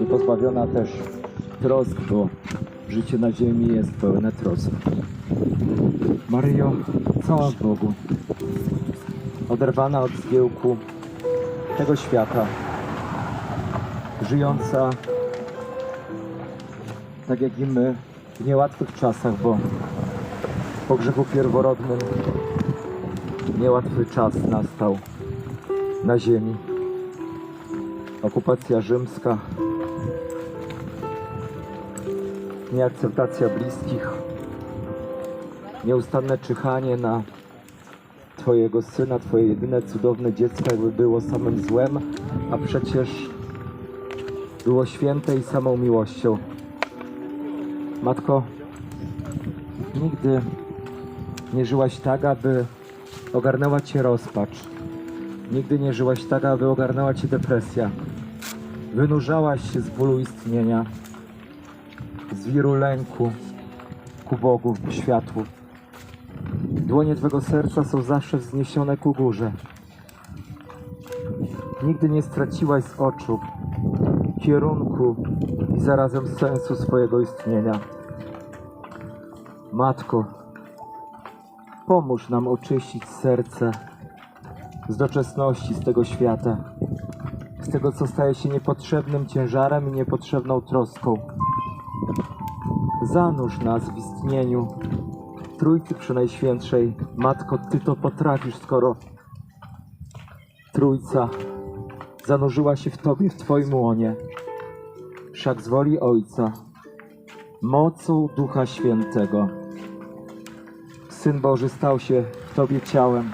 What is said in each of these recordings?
nie pozbawiona też trosk, bo życie na ziemi jest pełne trosk. Maryjo, cała w Bogu, oderwana od zgiełku tego świata, żyjąca tak jak i my w niełatwych czasach, bo po grzechu pierworodnym niełatwy czas nastał na ziemi. Okupacja rzymska, nieakceptacja bliskich, nieustanne czyhanie na Twojego syna, Twoje jedyne cudowne dziecko, jakby było samym złem, a przecież było święte i samą miłością. Matko, nigdy nie żyłaś tak, aby ogarnęła Cię rozpacz. Nigdy nie żyłaś tak, aby ogarnęła Cię depresja. Wynurzałaś się z bólu istnienia, z wiru lęku ku Bogu, ku światłu. Dłonie Twego serca są zawsze wzniesione ku górze. Nigdy nie straciłaś z oczu kierunku i zarazem sensu swojego istnienia. Matko, pomóż nam oczyścić serce z doczesności, z tego świata, z tego, co staje się niepotrzebnym ciężarem i niepotrzebną troską. Zanurz nas w istnieniu Trójcy Przenajświętszej. Matko, Ty to potrafisz, skoro Trójca zanurzyła się w Tobie, w Twoim łonie. Wszak z woli Ojca, mocą Ducha Świętego, Syn Boży stał się w Tobie ciałem.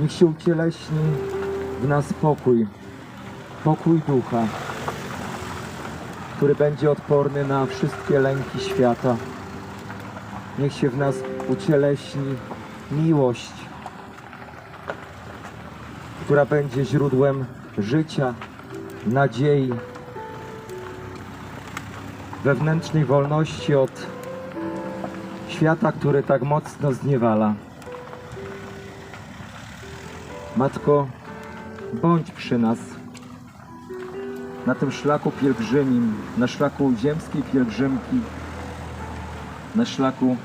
Niech się ucieleśni w nas pokój, pokój Ducha, który będzie odporny na wszystkie lęki świata. Niech się w nas ucieleśni miłość, która będzie źródłem życia, nadziei, wewnętrznej wolności od świata, który tak mocno zniewala. Matko, bądź przy nas na tym szlaku pielgrzymim, na szlaku ziemskiej pielgrzymki, na szlaku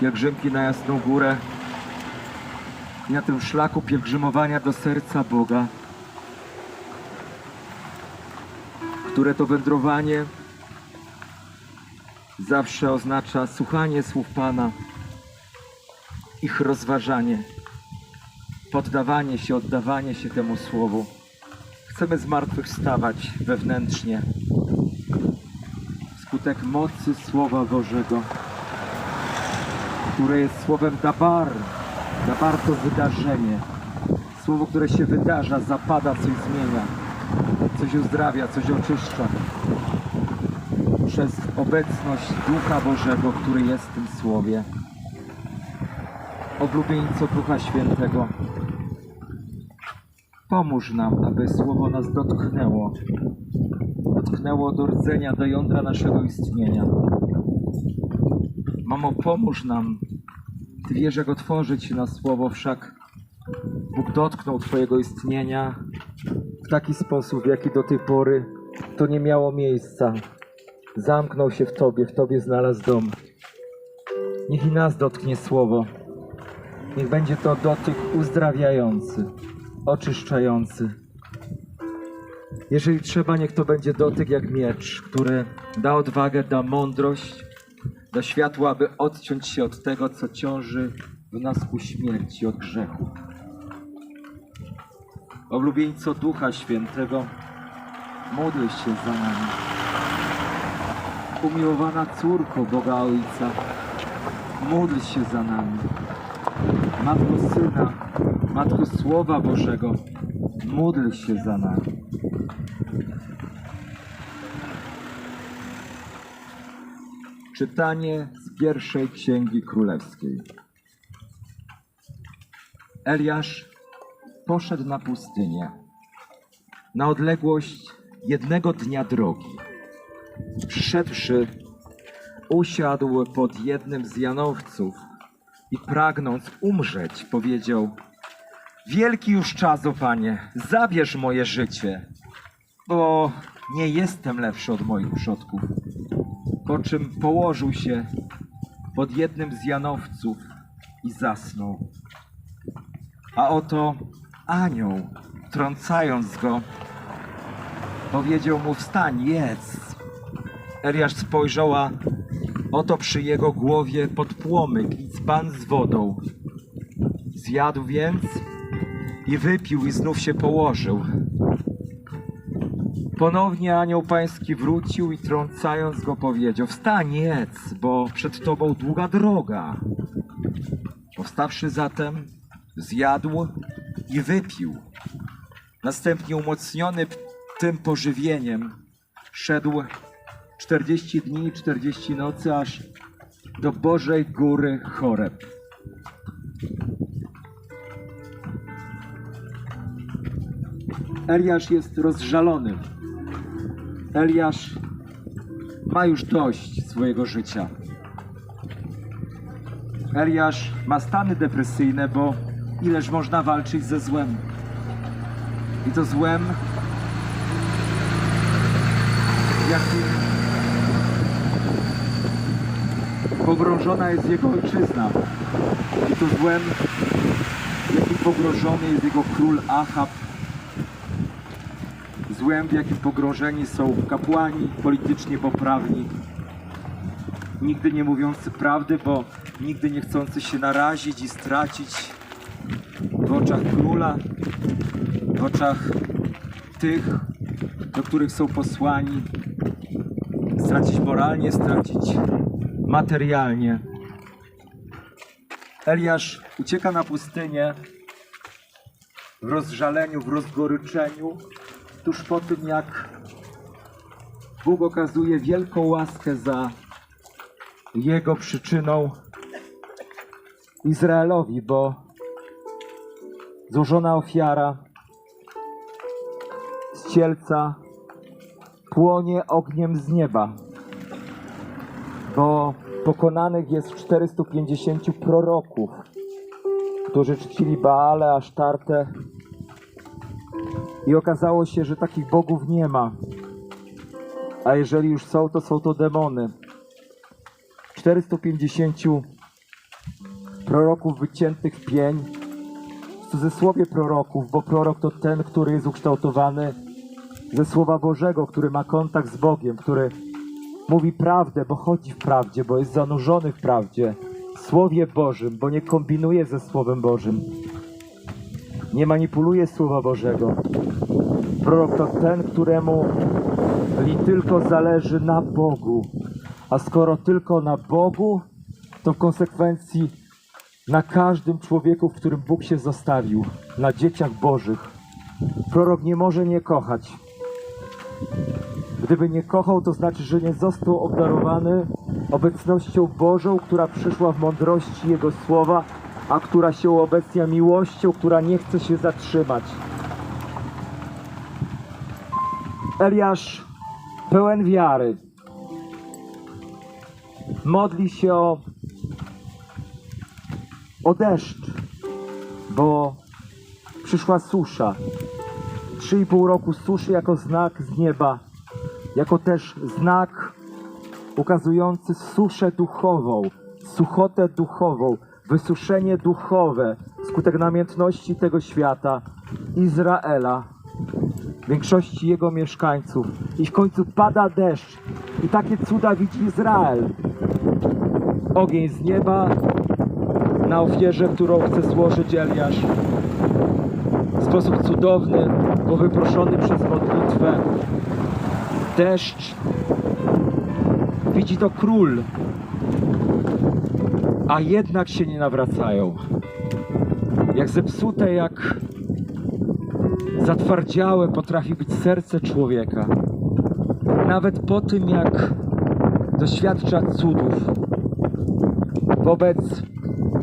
pielgrzymki na Jasną Górę i na tym szlaku pielgrzymowania do serca Boga, które to wędrowanie zawsze oznacza słuchanie słów Pana, ich rozważanie, poddawanie się, oddawanie się temu słowu. Chcemy zmartwychwstawać wewnętrznie wskutek mocy Słowa Bożego, które jest słowem dabar. Dabar to wydarzenie. Słowo, które się wydarza, zapada, coś zmienia, coś uzdrawia, coś oczyszcza. Przez obecność Ducha Bożego, który jest w tym Słowie. Oblubieńco Ducha Świętego, pomóż nam, aby Słowo nas dotknęło. Dotknęło do rdzenia, do jądra naszego istnienia. Mamo, pomóż nam. Ty wiesz, jak otworzyć na Słowo, wszak Bóg dotknął Twojego istnienia w taki sposób, w jaki do tej pory to nie miało miejsca. Zamknął się w Tobie, w Tobie znalazł dom. Niech i nas dotknie Słowo. Niech będzie to dotyk uzdrawiający, oczyszczający. Jeżeli trzeba, niech to będzie dotyk jak miecz, który da odwagę, da mądrość, da światło, aby odciąć się od tego, co ciąży w nas ku śmierci, od grzechu. Oblubieńco Ducha Świętego, módl się za nami. Umiłowana córko Boga Ojca, módl się za nami. Matko Syna, Matko Słowa Bożego, módl się za nami. Czytanie z pierwszej księgi królewskiej. Eliasz poszedł na pustynię, na odległość jednego dnia drogi. Przyszedłszy, usiadł pod jednym z janowców i pragnąc umrzeć, powiedział: Wielki już czas, o panie, zabierz moje życie. bo nie jestem lepszy od moich przodków. Po czym położył się pod jednym z janowców i zasnął. A oto anioł, trącając go, powiedział mu: Wstań, jedz. Eliasz spojrzał, a oto przy jego głowie podpłomyk i dzban z wodą. Zjadł więc i wypił i znów się położył. Ponownie anioł pański wrócił i trącając go powiedział: Wstań, jedz, bo przed tobą długa droga. Powstawszy zatem, zjadł i wypił. Następnie umocniony tym pożywieniem szedł 40 dni i 40 nocy aż do Bożej Góry Choreb. Eliasz jest rozżalony. Eliasz ma już dość swojego życia. Eliasz ma stany depresyjne, bo ileż można walczyć ze złem. I to złem, jakim pogrążona jest jego ojczyzna. I to złem, jakim pogrążony jest jego król Achab. Złem, w jakim pogrążeni są kapłani politycznie poprawni. Nigdy nie mówiący prawdy, bo nigdy nie chcący się narazić i stracić w oczach króla, w oczach tych, do których są posłani, stracić moralnie, stracić materialnie. Eliasz ucieka na pustynię w rozżaleniu, w rozgoryczeniu, tuż po tym jak Bóg okazuje wielką łaskę za jego przyczyną Izraelowi, bo złożona ofiara z cielca płonie ogniem z nieba, bo pokonanych jest 450 proroków, którzy czcili Baale, Asztartę i okazało się, że takich bogów nie ma. A jeżeli już są, to są to demony. 450 proroków wyciętych w pień. W cudzysłowie proroków, bo prorok to ten, który jest ukształtowany ze Słowa Bożego, który ma kontakt z Bogiem, który mówi prawdę, bo chodzi w prawdzie, bo jest zanurzony w prawdzie. W Słowie Bożym, bo nie kombinuje ze Słowem Bożym. Nie manipuluje Słowa Bożego. Prorok to ten, któremu li tylko zależy na Bogu. A skoro tylko na Bogu, to w konsekwencji na każdym człowieku, w którym Bóg się zostawił, na dzieciach Bożych. Prorok nie może nie kochać. Gdyby nie kochał, to znaczy, że nie został obdarowany obecnością Bożą, która przyszła w mądrości Jego słowa, a która się uobecnia miłością, która nie chce się zatrzymać. Eliasz, pełen wiary, modli się o, o deszcz, bo przyszła susza. Trzy i pół roku suszy jako znak z nieba, jako też znak ukazujący suszę duchową, suchotę duchową, wysuszenie duchowe, skutek namiętności tego świata, Izraela, większości jego mieszkańców. I w końcu pada deszcz i takie cuda widzi Izrael. Ogień z nieba na ofierze, którą chce złożyć Eliasz. W sposób cudowny, bo wyproszony przez modlitwę. Deszcz. Widzi to król. A jednak się nie nawracają. Jak zepsute, jak zatwardziałe potrafi być serce człowieka. Nawet po tym, jak doświadcza cudów. Wobec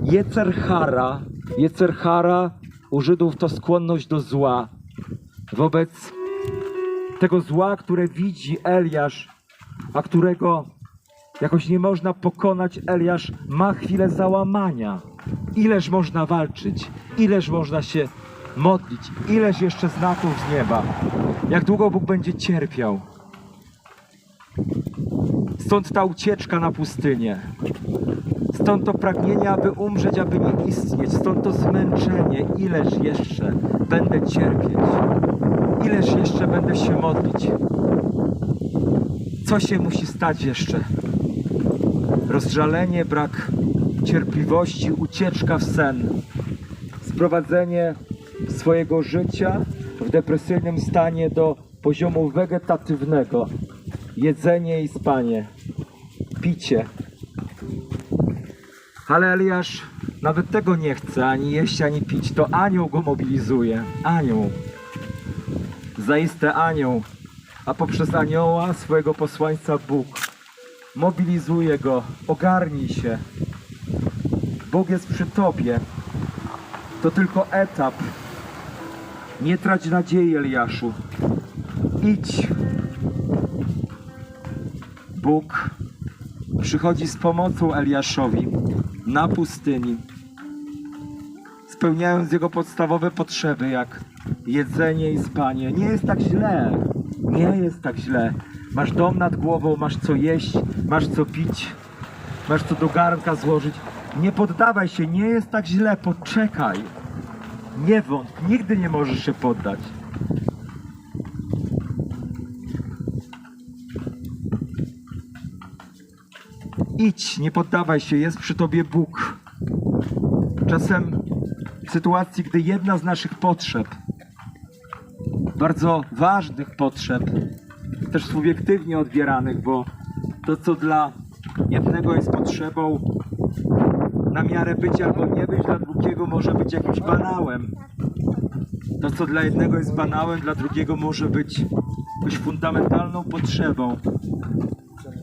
Jecerchara, Jecerchara u Żydów to skłonność do zła. Wobec tego zła, które widzi Eliasz, a którego jakoś nie można pokonać, Eliasz ma chwilę załamania. Ileż można walczyć, ileż można się modlić. Ileż jeszcze znaków z nieba. Jak długo Bóg będzie cierpiał. Stąd ta ucieczka na pustynię. Stąd to pragnienie, aby umrzeć, aby nie istnieć. Stąd to zmęczenie. Ileż jeszcze będę cierpieć. Ileż jeszcze będę się modlić. Co się musi stać jeszcze? Rozżalenie, brak cierpliwości, ucieczka w sen, sprowadzenie swojego życia w depresyjnym stanie do poziomu wegetatywnego, jedzenie i spanie, picie. Ale Eliasz nawet tego nie chce, ani jeść, ani pić. To anioł go mobilizuje. Anioł. Zaiste anioł. A poprzez anioła swojego posłańca Bóg mobilizuje go. Ogarnij się. Bóg jest przy tobie. To tylko etap. Nie trać nadziei, Eliaszu. Idź. Bóg przychodzi z pomocą Eliaszowi na pustyni, spełniając jego podstawowe potrzeby, jak jedzenie i spanie. Nie jest tak źle. Nie jest tak źle. Masz dom nad głową, masz co jeść, masz co pić, masz co do garnka złożyć. Nie poddawaj się, nie jest tak źle, poczekaj. Nie wątp, nigdy nie możesz się poddać. Idź, nie poddawaj się, jest przy tobie Bóg. Czasem w sytuacji, gdy jedna z naszych potrzeb, bardzo ważnych potrzeb, też subiektywnie odbieranych, bo to, co dla jednego jest potrzebą na miarę być albo nie być, dla drugiego może być jakimś banałem. To, co dla jednego jest banałem, dla drugiego może być jakąś fundamentalną potrzebą.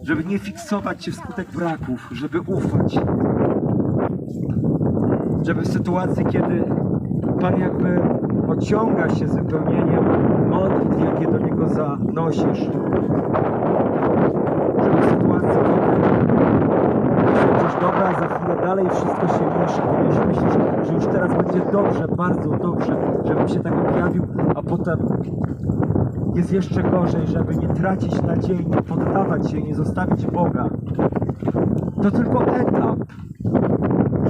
Żeby nie fiksować się wskutek braków, żeby ufać. Żeby w sytuacji, kiedy Pan jakby ociąga się z wypełnieniem modlitw, jakie do Niego zanosisz. Żeby w sytuacji, kiedy myślisz, dobra, za chwilę dalej wszystko się miesza, kiedy już myślisz, że już teraz będzie dobrze, bardzo dobrze, żebym się tak objawił, a potem jest jeszcze gorzej, żeby nie tracić nadziei, nie poddawać się, nie zostawić Boga. To tylko etap,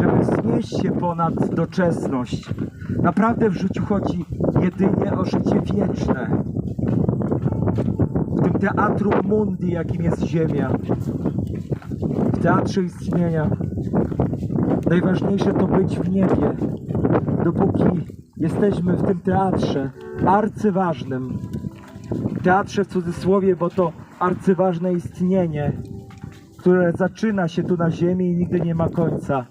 żeby znieść się ponad doczesność. Naprawdę w życiu chodzi jedynie o życie wieczne. W tym teatru mundi, jakim jest Ziemia. W teatrze istnienia. Najważniejsze to być w niebie. Dopóki jesteśmy w tym teatrze arcyważnym, teatrze w cudzysłowie, bo to arcyważne istnienie, które zaczyna się tu na ziemi i nigdy nie ma końca.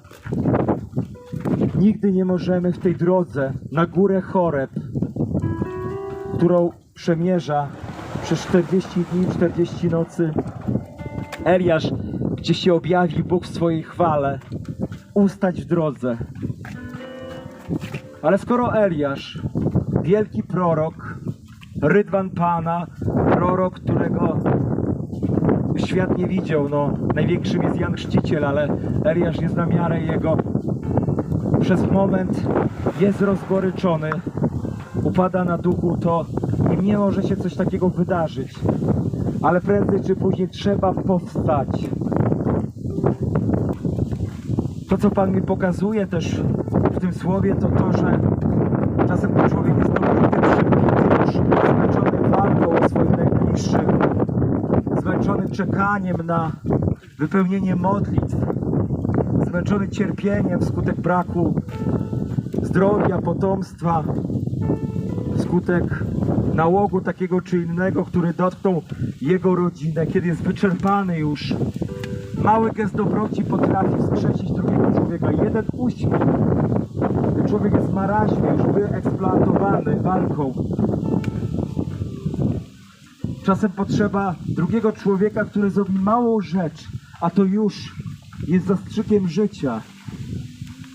Nigdy nie możemy w tej drodze na górę Choreb, którą przemierza przez 40 dni, 40 nocy Eliasz, gdzie się objawi Bóg w swojej chwale, ustać w drodze. Ale skoro Eliasz, wielki prorok, Rydwan Pana, prorok, którego świat nie widział, no największym jest Jan Chrzciciel, ale Eliasz jest na miarę jego. Przez moment jest rozgoryczony, upada na duchu, to nie może się coś takiego wydarzyć. Ale prędzej czy później trzeba powstać. To, co Pan mi pokazuje też w tym słowie, to to, że czasem ten człowiek jest dobity, przybity, już zmęczony walką o swoich najbliższych, zmęczony czekaniem na wypełnienie modlitw, zmęczony cierpieniem wskutek braku zdrowia, potomstwa, wskutek nałogu takiego czy innego, który dotknął jego rodzinę, kiedy jest wyczerpany już. Mały gest dobroci potrafi wskrzesić drugiego człowieka. Jeden uśmiech. Człowiek jest w maraźmie, już wyeksploatowany walką. Czasem potrzeba drugiego człowieka, który zrobi małą rzecz, a to już jest zastrzykiem życia.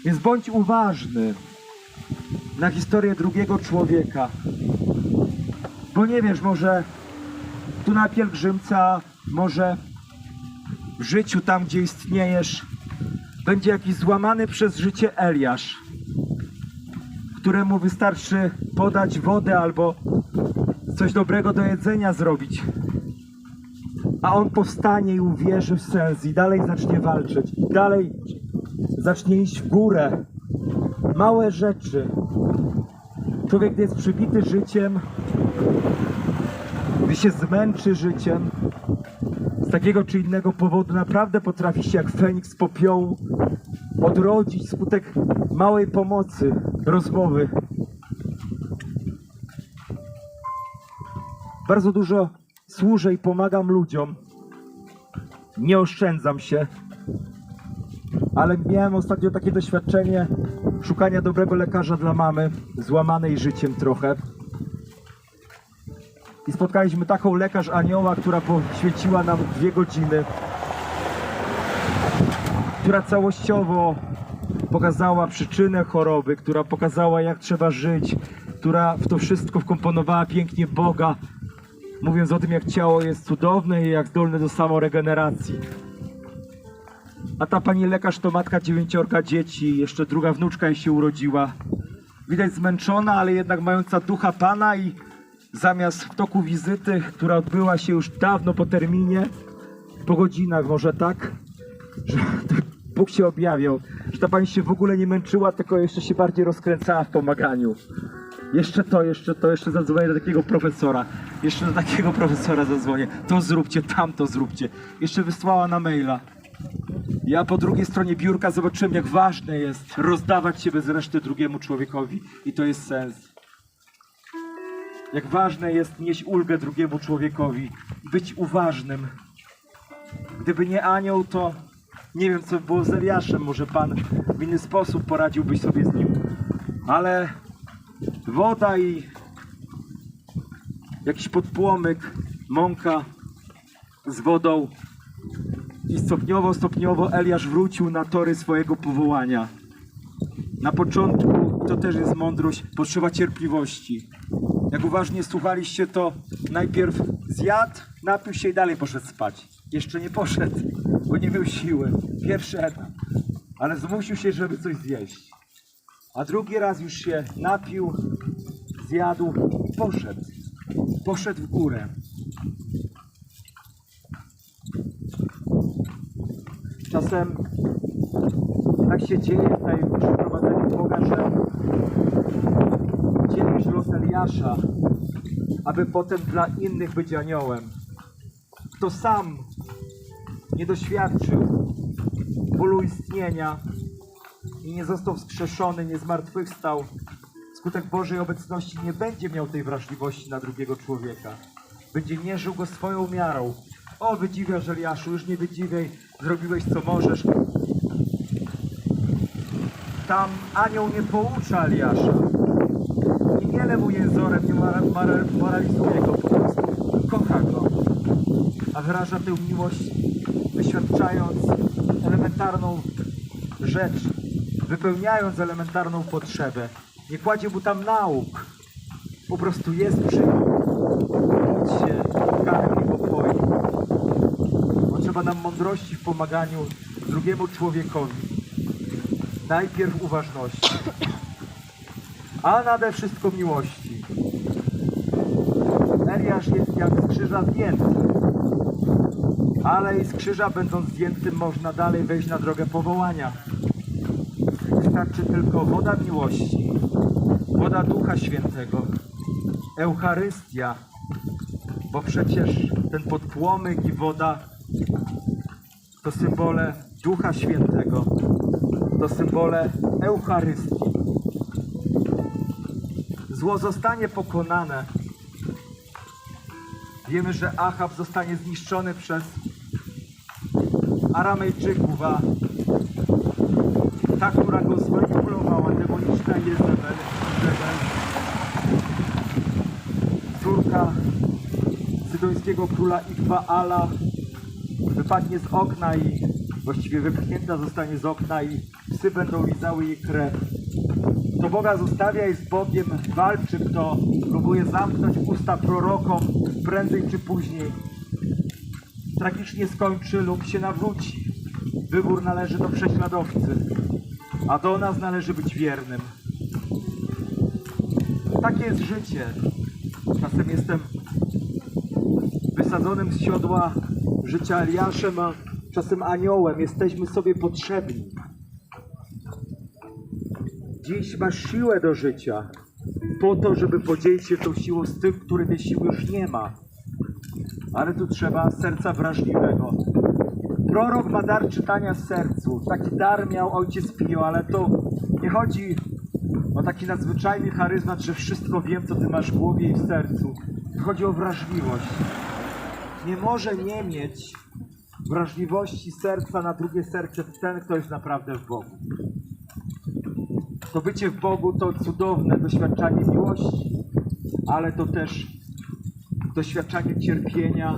Więc bądź uważny na historię drugiego człowieka. Bo nie wiesz, może tu na pielgrzymca, może w życiu tam, gdzie istniejesz, będzie jakiś złamany przez życie Eliasz, któremu wystarczy podać wodę albo coś dobrego do jedzenia zrobić. A on powstanie i uwierzy w sens i dalej zacznie walczyć, i dalej zacznie iść w górę. Małe rzeczy. Człowiek, gdy jest przybity życiem, gdy się zmęczy życiem, takiego czy innego powodu naprawdę potrafi się jak Feniks z popiołu odrodzić skutek małej pomocy, rozmowy. Bardzo dużo służę i pomagam ludziom. Nie oszczędzam się, ale miałem ostatnio takie doświadczenie szukania dobrego lekarza dla mamy, złamanej życiem trochę. I spotkaliśmy taką lekarz anioła, która poświęciła nam dwie godziny, która całościowo pokazała przyczynę choroby, która pokazała jak trzeba żyć, która w to wszystko wkomponowała pięknie Boga, mówiąc o tym jak ciało jest cudowne i jak zdolne do samoregeneracji. A ta pani lekarz to matka dziewięciorga dzieci, jeszcze druga wnuczka jej się urodziła. Widać zmęczona, ale jednak mająca ducha Pana i zamiast w toku wizyty, która odbyła się już dawno po terminie, po godzinach może tak, że Bóg się objawiał, że ta pani się w ogóle nie męczyła, tylko jeszcze się bardziej rozkręcała w pomaganiu. Jeszcze to, jeszcze to, jeszcze zadzwonię do takiego profesora. Jeszcze do takiego profesora zadzwonię. To zróbcie, tamto zróbcie. Jeszcze wysłała na maila. Ja po drugiej stronie biurka zobaczyłem, jak ważne jest rozdawać się bez reszty drugiemu człowiekowi. I to jest sens. Jak ważne jest nieść ulgę drugiemu człowiekowi. Być uważnym. Gdyby nie anioł, to nie wiem, co by było z Eliaszem. Może Pan w inny sposób poradziłbyś sobie z nim. Ale woda i jakiś podpłomyk, mąka z wodą i stopniowo, stopniowo Eliasz wrócił na tory swojego powołania. Na początku, to też jest mądrość, potrzeba cierpliwości. Jak uważnie słuchaliście, to najpierw zjadł, napił się i dalej poszedł spać. Jeszcze nie poszedł, bo nie miał siły. Pierwszy etap. Ale zmusił się, żeby coś zjeść. A drugi raz już się napił, zjadł i poszedł. Poszedł w górę. Czasem tak się dzieje w przeprowadzeniu Boga, że dzielisz Eliasza, aby potem dla innych być aniołem. Kto sam nie doświadczył bólu istnienia i nie został wskrzeszony, nie zmartwychwstał, skutek Bożej obecności nie będzie miał tej wrażliwości na drugiego człowieka. Będzie mierzył go swoją miarą. O, wydziwiasz Eliaszu, już nie wydziwiaj, zrobiłeś co możesz. Tam anioł nie poucza Eliasza. I nie lewu jęzorem, nie mora- mora- moralizuje go, po prostu kocha go. A wyraża tę miłość wyświadczając elementarną rzecz, wypełniając elementarną potrzebę. Nie kładzie mu tam nauk. Po prostu jest przy nim. Się, karmi go poi. Potrzeba nam mądrości w pomaganiu drugiemu człowiekowi. Najpierw uważności, a nade wszystko miłości. Eliasz jest jak z krzyża zdjęty, ale i z krzyża będąc zdjętym można dalej wejść na drogę powołania. Wystarczy tylko woda miłości, woda Ducha Świętego, Eucharystia, bo przecież ten podpłomyk i woda to symbole Ducha Świętego, to symbole Eucharystii. Zło zostanie pokonane. Wiemy, że Achab zostanie zniszczony przez Aramejczyków, a ta, która go zmanipulowała, demoniczna Jezebel, Jezebel córka sydońskiego króla Igbaala wypadnie z okna i właściwie wypchnięta zostanie z okna i psy będą lizały jej krew. Kto Boga zostawia i z Bogiem walczy, kto próbuje zamknąć usta prorokom prędzej czy później, tragicznie skończy lub się nawróci. Wybór należy do prześladowcy, a do nas należy być wiernym. takie jest życie. Czasem jestem wysadzonym z siodła życia Eliaszem, a czasem aniołem. Jesteśmy sobie potrzebni. Dziś masz siłę do życia po to, żeby podzielić się tą siłą z tym, który tej siły już nie ma. Ale tu trzeba serca wrażliwego. Prorok ma dar czytania z sercu. Taki dar miał ojciec Pio, ale to nie chodzi o taki nadzwyczajny charyzmat, że wszystko wiem, co ty masz w głowie i w sercu. Chodzi o wrażliwość. Nie może nie mieć wrażliwości serca na drugie serce ten, kto jest naprawdę w Bogu. To bycie w Bogu to cudowne doświadczanie miłości, ale to też doświadczanie cierpienia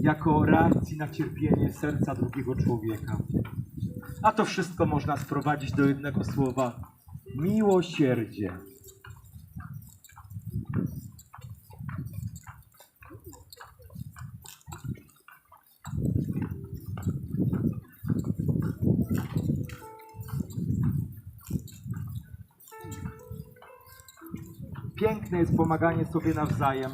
jako reakcji na cierpienie serca drugiego człowieka. A to wszystko można sprowadzić do jednego słowa: miłosierdzie. Jest pomaganie sobie nawzajem.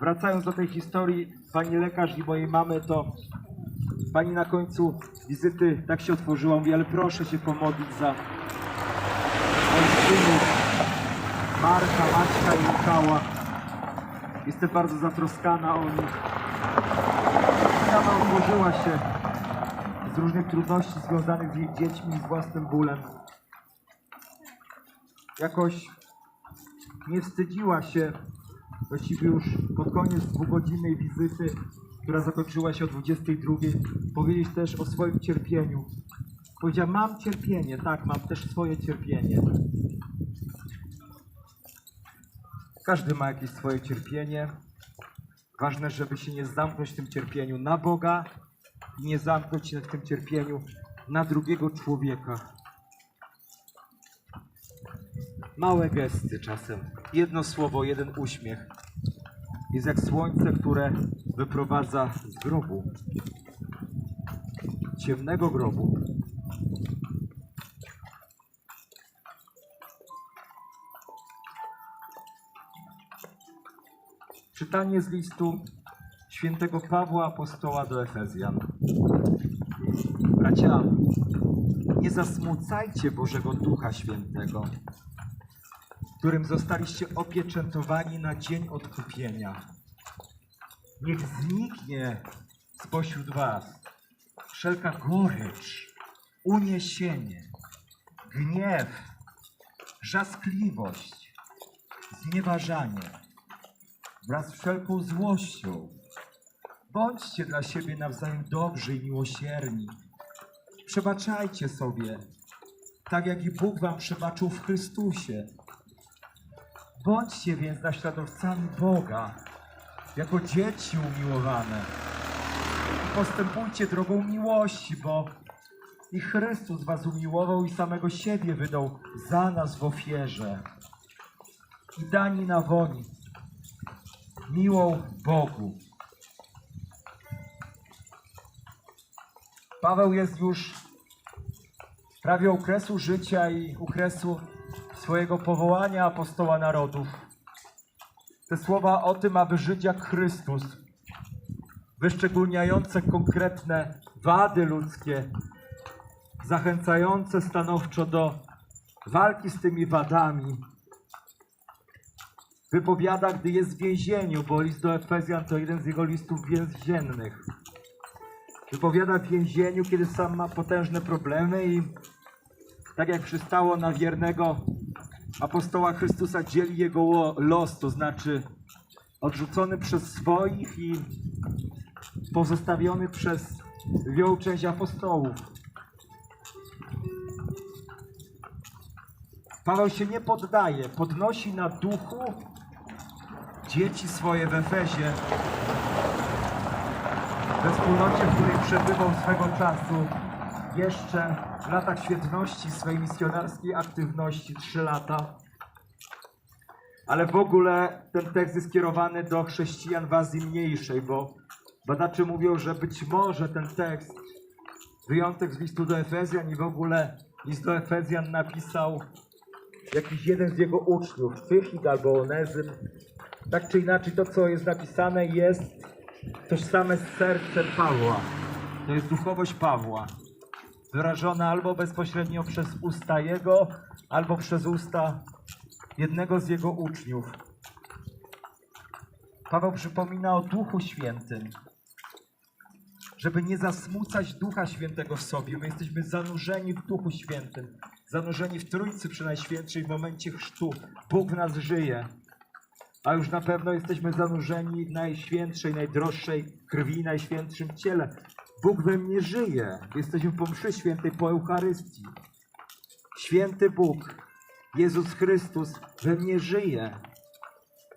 Wracając do tej historii pani lekarz i mojej mamy, to pani na końcu wizyty tak się otworzyła, mówi, ale proszę się pomodlić za moich synów, Marka, Maćka i Michała. Jestem bardzo zatroskana o nich. Sama otworzyła się z różnych trudności związanych z jej dziećmi i z własnym bólem. Jakoś nie wstydziła się właściwie już pod koniec dwugodzinnej wizyty, która zakończyła się o 22, powiedzieć też o swoim cierpieniu. Powiedziała, mam cierpienie, tak, mam też swoje cierpienie. Każdy ma jakieś swoje cierpienie. Ważne, żeby się nie zamknąć w tym cierpieniu na Boga i nie zamknąć się w tym cierpieniu na drugiego człowieka. Małe gesty czasem. Jedno słowo, jeden uśmiech. Jest jak słońce, które wyprowadza z grobu. Ciemnego grobu. Czytanie z listu świętego Pawła Apostoła do Efezjan. Bracia, nie zasmucajcie Bożego Ducha Świętego, którym zostaliście opieczętowani na dzień odkupienia. Niech zniknie spośród was wszelka gorycz, uniesienie, gniew, żaskliwość, znieważanie wraz z wszelką złością. Bądźcie dla siebie nawzajem dobrzy i miłosierni. Przebaczajcie sobie, tak jak i Bóg wam przebaczył w Chrystusie. Bądźcie więc naśladowcami Boga, jako dzieci umiłowane. Postępujcie drogą miłości, bo i Chrystus was umiłował i samego siebie wydał za nas w ofierze. I dani na woń miłą Bogu. Paweł jest już prawie okresu życia i okresu swojego powołania apostoła narodów. Te słowa o tym, aby żyć jak Chrystus, wyszczególniające konkretne wady ludzkie, zachęcające stanowczo do walki z tymi wadami, wypowiada, gdy jest w więzieniu, bo list do Efezjan to jeden z jego listów więziennych. Wypowiada w więzieniu, kiedy sam ma potężne problemy i tak jak przystało na wiernego apostoła Chrystusa, dzieli jego los, to znaczy odrzucony przez swoich i pozostawiony przez lwią część apostołów. Paweł się nie poddaje, podnosi na duchu dzieci swoje w Efezie, we wspólnocie, w której przebywał swego czasu jeszcze w latach świetności swojej misjonarskiej aktywności, trzy lata. Ale w ogóle ten tekst jest skierowany do chrześcijan w Azji Mniejszej, bo badacze mówią, że być może ten tekst, wyjątek z listu do Efezjan i w ogóle list do Efezjan napisał jakiś jeden z jego uczniów, Tychik albo Onezym. Tak czy inaczej, to co jest napisane jest tożsame z sercem Pawła. To jest duchowość Pawła. Wyrażona albo bezpośrednio przez usta jego, albo przez usta jednego z jego uczniów. Paweł przypomina o Duchu Świętym, żeby nie zasmucać Ducha Świętego w sobie. My jesteśmy zanurzeni w Duchu Świętym, zanurzeni w Trójcy Przenajświętszej w momencie chrztu. Bóg w nas żyje, a już na pewno jesteśmy zanurzeni w Najświętszej, najdroższej krwi, Najświętszym ciele. Bóg we mnie żyje. Jesteśmy po mszy świętej, po Eucharystii. Święty Bóg, Jezus Chrystus we mnie żyje.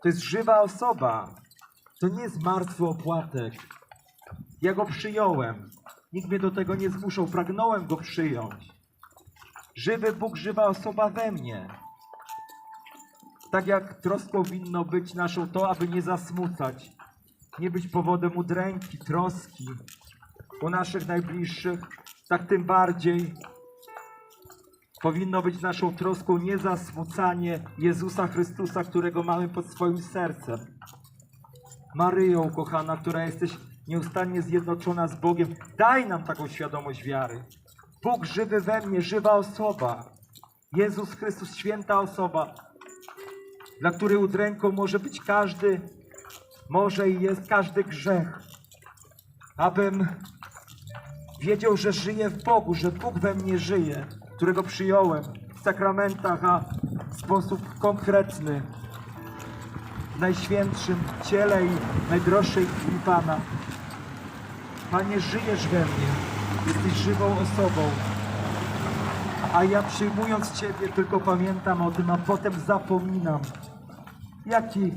To jest żywa osoba. To nie jest martwy opłatek. Ja go przyjąłem. Nikt mnie do tego nie zmuszał. Pragnąłem go przyjąć. Żywy Bóg, żywa osoba we mnie. Tak jak troską winno być naszą to, aby nie zasmucać. Nie być powodem udręki, troski u naszych najbliższych. Tak tym bardziej powinno być naszą troską niezasmucanie Jezusa Chrystusa, którego mamy pod swoim sercem. Maryjo, kochana, która jesteś nieustannie zjednoczona z Bogiem, daj nam taką świadomość wiary. Bóg żywy we mnie, żywa osoba. Jezus Chrystus, święta osoba, dla której udręką może być każdy, może i jest każdy grzech. Abym wiedział, że żyję w Bogu, że Bóg we mnie żyje, którego przyjąłem w sakramentach, a w sposób konkretny, w najświętszym ciele i najdroższej krwi Pana. Panie, żyjesz we mnie, jesteś żywą osobą, a ja przyjmując Ciebie tylko pamiętam o tym, a potem zapominam, jaki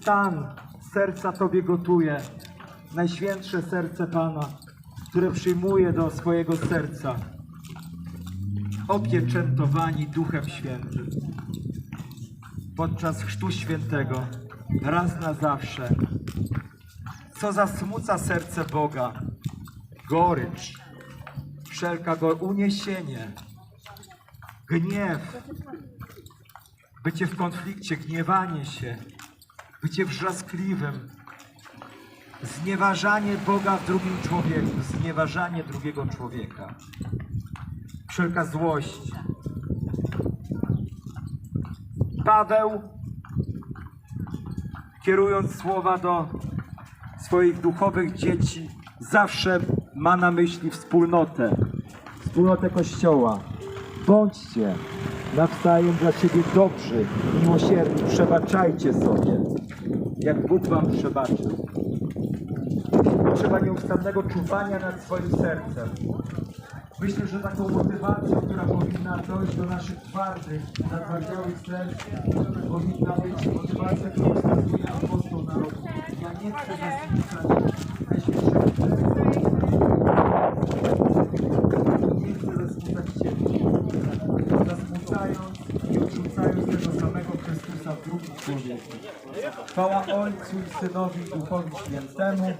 stan serca Tobie gotuje. Najświętsze serce Pana, które przyjmuje do swojego serca. Opieczętowani Duchem Świętym. Podczas Chrztu Świętego, raz na zawsze. Co zasmuca serce Boga? Gorycz, wszelka go uniesienie, gniew, bycie w konflikcie, gniewanie się, bycie wrzaskliwym, znieważanie Boga w drugim człowieku, znieważanie drugiego człowieka, wszelka złość. Paweł, kierując słowa do swoich duchowych dzieci, zawsze ma na myśli wspólnotę, wspólnotę Kościoła. Bądźcie nawzajem dla siebie dobrzy, miłosierni, przebaczajcie sobie, jak Bóg wam przebaczył. Potrzeba nieustannego czuwania nad swoim sercem. Myślę, że taką motywacją, która powinna dojść do naszych twardych, zatwardziałych serc, powinna być motywacja, którą wskazuje apostoł narodu. Ja nie chcę zasmucać Najświętszego Nie chcę zasmucać Ciebie. Zasmucając i odrzucając tego samego Chrystusa w drugim człowieku. Chwała Ojcu i Synowi Duchowi Świętemu,